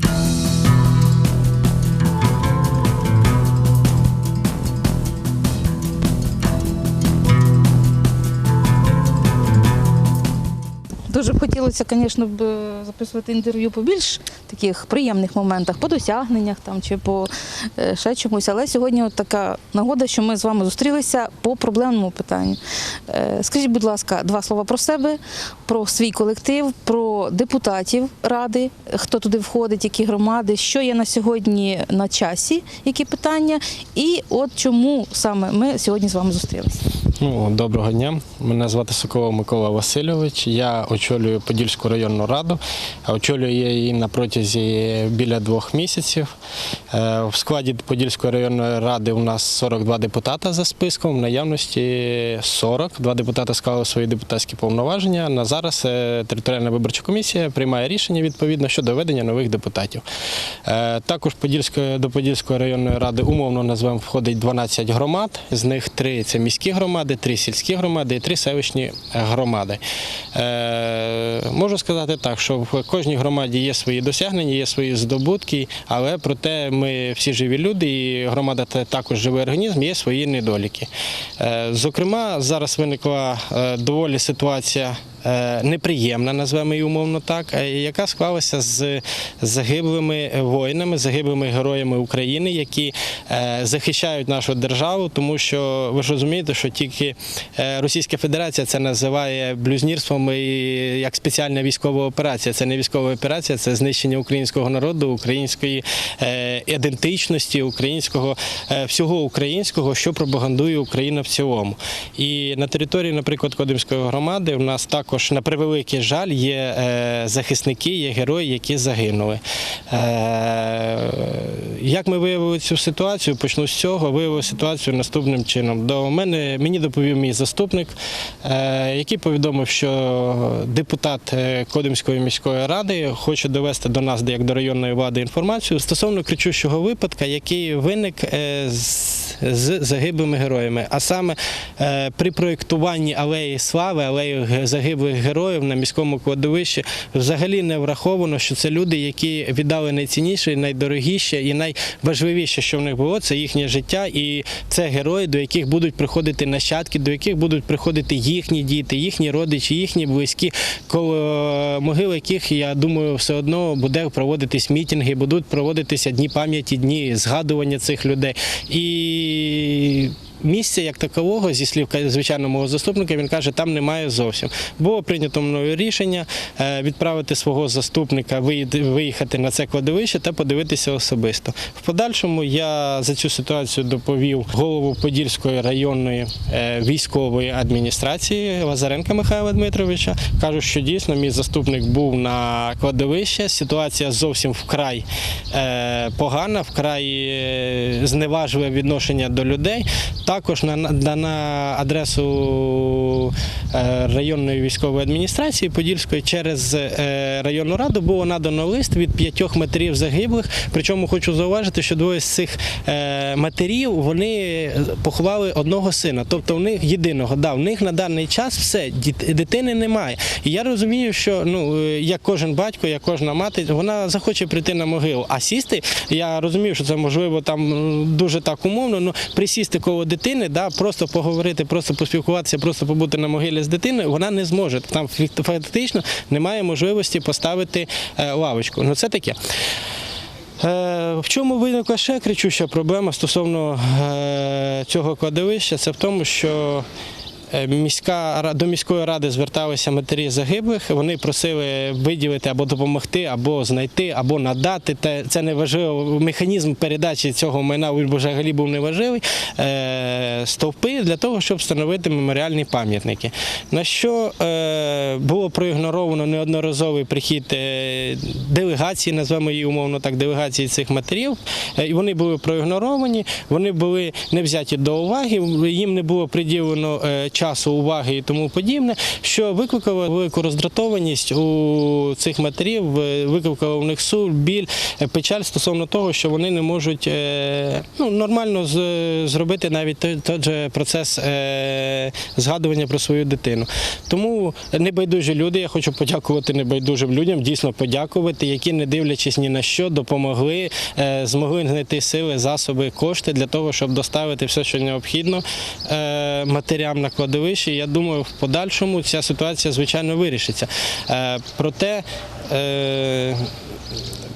Thank you. Дуже б хотілося, звісно, б записувати інтерв'ю по більш таких приємних моментах, по досягненнях там чи по е, ще чомусь. Але сьогодні от така нагода, що ми з вами зустрілися по проблемному питанню. Е, Скажіть, будь ласка, два слова про себе, про свій колектив, про депутатів ради, хто туди входить, які громади, що є на сьогодні на часі, які питання, і от чому саме ми сьогодні з вами зустрілися. Ну, доброго дня. Мене звати Соколов Микола Васильович. Я очолюю Подільську районну раду. Очолюю її на протязі біля двох місяців. Е, В складі Подільської районної ради у нас 42 депутата за списком. В наявності 40. Два депутати склали свої депутатські повноваження. На зараз е, територіальна виборча комісія приймає рішення відповідно щодо ведення нових депутатів. Е, Також до Подільської районної ради умовно назвемо входить 12 громад. З них три це міські громади, три сільські громади і три селищні громади. Е, можу сказати так, що в кожній громаді є свої досягнення, є свої здобутки, але проте ми всі живі люди, і громада також живий організм, є свої недоліки. Е, зокрема, зараз виникла е, доволі ситуація. Е, Неприємна, назвемо її умовно так, е, яка склалася з загиблими воїнами, загиблими героями України, які е, захищають нашу державу, тому що ви ж розумієте, що тільки Російська Федерація це називає блюзнірством і як спеціальна військова операція. Це не військова операція, це знищення українського народу, української ідентичності, українського всього українського, що пропагандує Україна в цілому. І на території, наприклад, Кодимської громади, у нас також на превеликий жаль є е, захисники, є герої, які загинули. Е, Як ми виявили цю ситуацію? Почну з цього. Виявили ситуацію наступним чином. До мене мені доповів мій заступник, е, який повідомив, що депутат Кодимської міської ради хоче довести до нас, як до районної влади, інформацію стосовно кричущого випадка, який виник е, з загиблими героями. А саме е, при проєктуванні алеї слави, алеї загиблих героїв на міському кладовищі взагалі не враховано, що це люди, які віддали найцінніше, найдорогіше і найважливіше, що в них було, це їхнє життя, і це герої, до яких будуть приходити нащадки, до яких будуть приходити їхні діти, їхні родичі, їхні близькі, коло могил яких, я думаю, все одно буде проводитись мітинги, будуть проводитися дні пам'яті, дні згадування цих людей. І y Місця як такового, зі слів звичайно мого заступника, він каже, там немає зовсім. Було прийнято мною рішення е, відправити свого заступника, виїхати на це кладовище та подивитися особисто. В подальшому я за цю ситуацію доповів голову Подільської районної е, військової адміністрації Лазаренка Михайла Дмитровича. Кажу, що дійсно мій заступник був на кладовище. Ситуація зовсім вкрай е, погана, вкрай зневажливе відношення до людей. Також на, на, на адресу е, районної військової адміністрації Подільської через е, районну раду було надано лист від п'ятьох матерів загиблих. Причому хочу зауважити, що двоє з цих е, матерів вони поховали одного сина, тобто в них єдиного. Да, в них на даний час все дитини немає. І я розумію, що ну як кожен батько, як кожна мати, вона захоче прийти на могилу. А сісти, я розумію, що це можливо там дуже так умовно. Ну присісти коло дитини, да, просто поговорити, просто поспілкуватися, просто побути на могилі з дитиною, вона не зможе. Там фактично немає можливості поставити е, лавочку. Ну це таке. Е, В чому виникла ще кричуща проблема стосовно е, цього кладовища? Це в тому, що міська ра- до міської ради зверталися матері загиблих. Вони просили виділити або допомогти, або знайти, або надати. Це не важливо. Механізм передачі цього майна взагалі був неважливий. Е, Стовпи для того, щоб встановити меморіальні пам'ятники. На що е, було проігноровано неодноразовий прихід е, делегації, назвемо її умовно так, делегації цих матерів. Е, І вони були проігноровані, вони були не взяті до уваги, їм не було приділено е, часу, уваги і тому подібне, що викликало велику роздратованість у цих матерів, е, викликало в них суль, біль, е, печаль стосовно того, що вони не можуть е, ну, нормально зробити навіть той, той же процес згадування про свою дитину. Тому небайдужі люди, я хочу подякувати небайдужим людям, дійсно подякувати, які, не дивлячись ні на що, допомогли, змогли знайти сили, засоби, кошти для того, щоб доставити все, що необхідно матерям на кладовище. Я думаю, в подальшому ця ситуація, звичайно, вирішиться. Е, Проте е,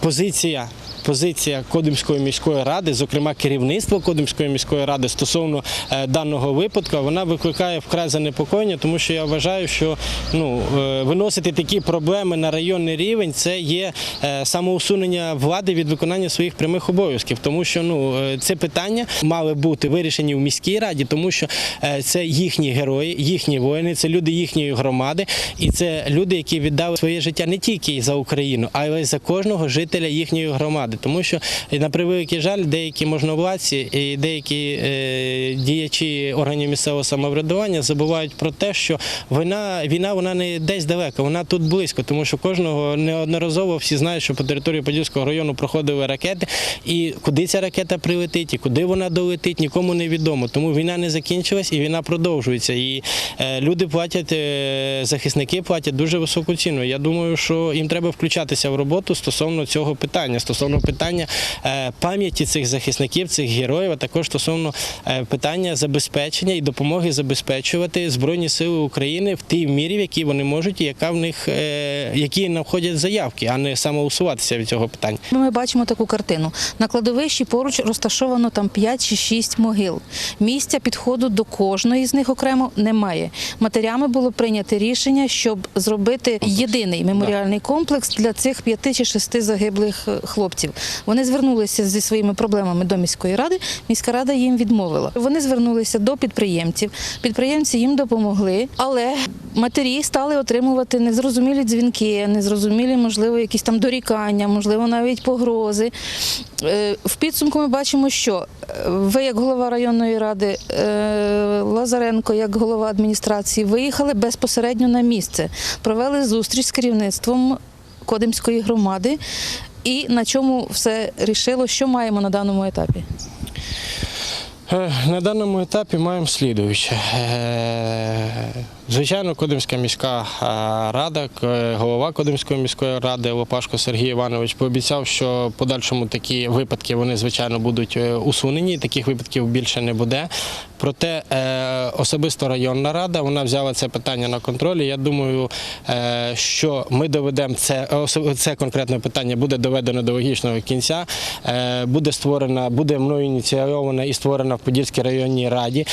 позиція. Позиція Кодимської міської ради, зокрема керівництво Кодимської міської ради стосовно е, даного випадку, вона викликає вкрай занепокоєння, тому що я вважаю, що ну е, виносити такі проблеми на районний рівень це є е, самоусунення влади від виконання своїх прямих обов'язків, тому що ну це питання мали бути вирішені в міській раді, тому що це їхні герої, їхні воїни, це люди їхньої громади, і це люди, які віддали своє життя не тільки за Україну, але й за кожного жителя їхньої громади. Тому що на превеликий жаль, деякі можновладці і деякі е, діячі органів місцевого самоврядування забувають про те, що війна, війна вона не десь далеко, вона тут близько, тому що кожного неодноразово всі знають, що по території Подільського району проходили ракети, і куди ця ракета прилетить, і куди вона долетить, нікому не відомо. Тому війна не закінчилась і війна продовжується. І е, люди платять, е, захисники платять дуже високу ціну. Я думаю, що їм треба включатися в роботу стосовно цього питання, стосовно питання е, пам'яті цих захисників, цих героїв, а також стосовно е, питання забезпечення і допомоги забезпечувати збройні сили України в тій мірі, в якій вони можуть, і яка в них е, які надходять заявки, а не самоусуватися від цього питання. Ми бачимо таку картину. На кладовищі поруч розташовано там 5 чи 6 могил. Місця підходу до кожної з них окремо немає. Матерями було прийнято рішення, щоб зробити єдиний меморіальний комплекс для цих п'яти чи шести загиблих е, хлопців. Вони звернулися зі своїми проблемами до міської ради. Міська рада їм відмовила. Вони звернулися до підприємців. Підприємці їм допомогли, але матері стали отримувати незрозумілі дзвінки, незрозумілі, можливо, якісь там дорікання, можливо, навіть погрози. Е, В підсумку ми бачимо, що е, ви, як голова районної ради, е, Лазаренко, як голова адміністрації, виїхали безпосередньо на місце, провели зустріч з керівництвом Кодимської громади. І на чому все рішило, що маємо на даному етапі? Е, На даному етапі маємо слідуюче. Звичайно, Кодимська міська е, рада, голова Кодимської міської ради Лопашко Сергій Іванович пообіцяв, що в подальшому такі випадки вони звичайно будуть е, усунені. Таких випадків більше не буде. Проте е, особисто районна рада вона взяла це питання на контроль. І Я думаю, що ми доведемо це це конкретне питання буде доведено до логічного кінця. Буде створена, буде мною ініційована і створена в Подільській районній раді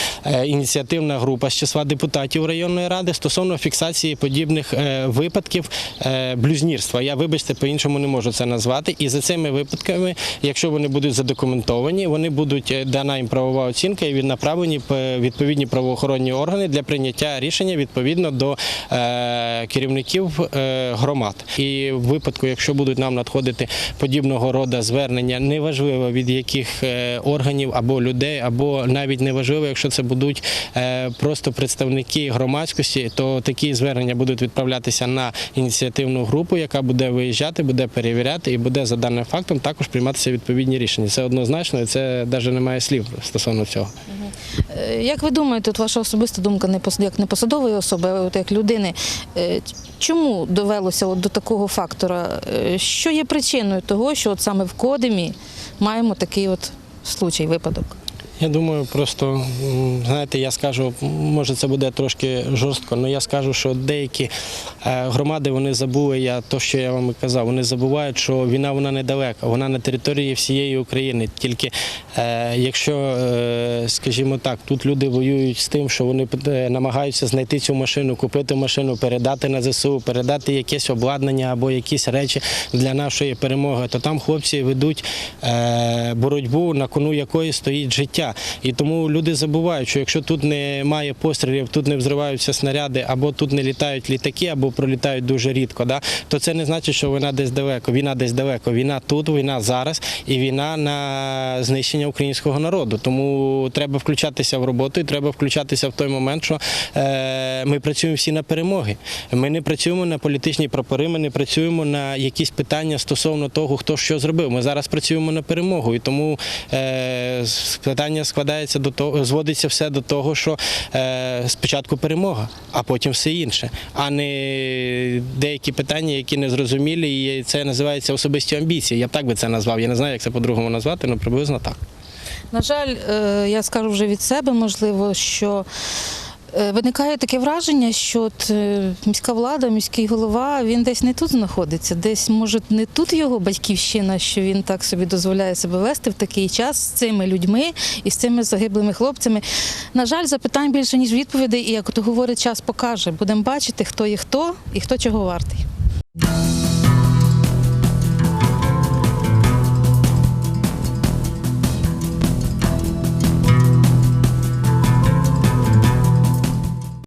ініціативна група з числа депутатів районної ради стосовно фіксації подібних е, випадків е, блюзнірства. Я, вибачте, по-іншому не можу це назвати. І за цими випадками, якщо вони будуть задокументовані, вони будуть е, дана їм правова оцінка і віднаправлені відповідні правоохоронні органи для прийняття рішення відповідно до керівників громад. І в випадку, якщо будуть нам надходити подібного роду звернення, неважливо від яких органів або людей, або навіть неважливо, якщо це будуть просто представники громадськості, то такі звернення будуть відправлятися на ініціативну групу, яка буде виїжджати, буде перевіряти і буде за даним фактом також прийматися відповідні рішення. Це однозначно, і це навіть немає слів стосовно цього. Е, Як ви думаєте, от ваша особиста думка не як не посадової особи, а от як людини, е, чому довелося от до такого фактора? Е, Що є причиною того, що от саме в Кодемі маємо такий от случай, випадок? Я думаю, просто знаєте, я скажу, може це буде трошки жорстко, але я скажу, що деякі е, громади вони забули, я то, що я вам казав, вони забувають, що війна вона недалека, вона на території всієї України. Тільки е, якщо, е, скажімо так, тут люди воюють з тим, що вони намагаються знайти цю машину, купити машину, передати на ЗСУ, передати якесь обладнання або якісь речі для нашої перемоги, то там хлопці ведуть боротьбу, на кону якої стоїть життя. І тому люди забувають, що якщо тут немає пострілів, тут не взриваються снаряди, або тут не літають літаки, або пролітають дуже рідко, да, то це не значить, що війна десь далеко. Війна десь далеко. Війна тут, війна зараз і війна на знищення українського народу. Тому треба включатися в роботу і треба включатися в той момент, що е, ми працюємо всі на перемоги. Ми не працюємо на політичні прапори, ми не працюємо на якісь питання стосовно того, хто що зробив. Ми зараз працюємо на перемогу, і тому е, з- питання складається до того, зводиться все до того, що е, спочатку перемога, а потім все інше, а не деякі питання, які не зрозумілі, і це називається особисті амбіції. Я б так би це назвав. Я не знаю, як це по-другому назвати, але приблизно так. На жаль, е, я скажу вже від себе, можливо, що виникає таке враження, що от е, міська влада, міський голова, він десь не тут знаходиться, десь, може, не тут його батьківщина, що він так собі дозволяє себе вести в такий час з цими людьми і з цими загиблими хлопцями. На жаль, запитань більше, ніж відповідей, і як говорить, час покаже. Будемо бачити, хто є хто і хто чого вартий.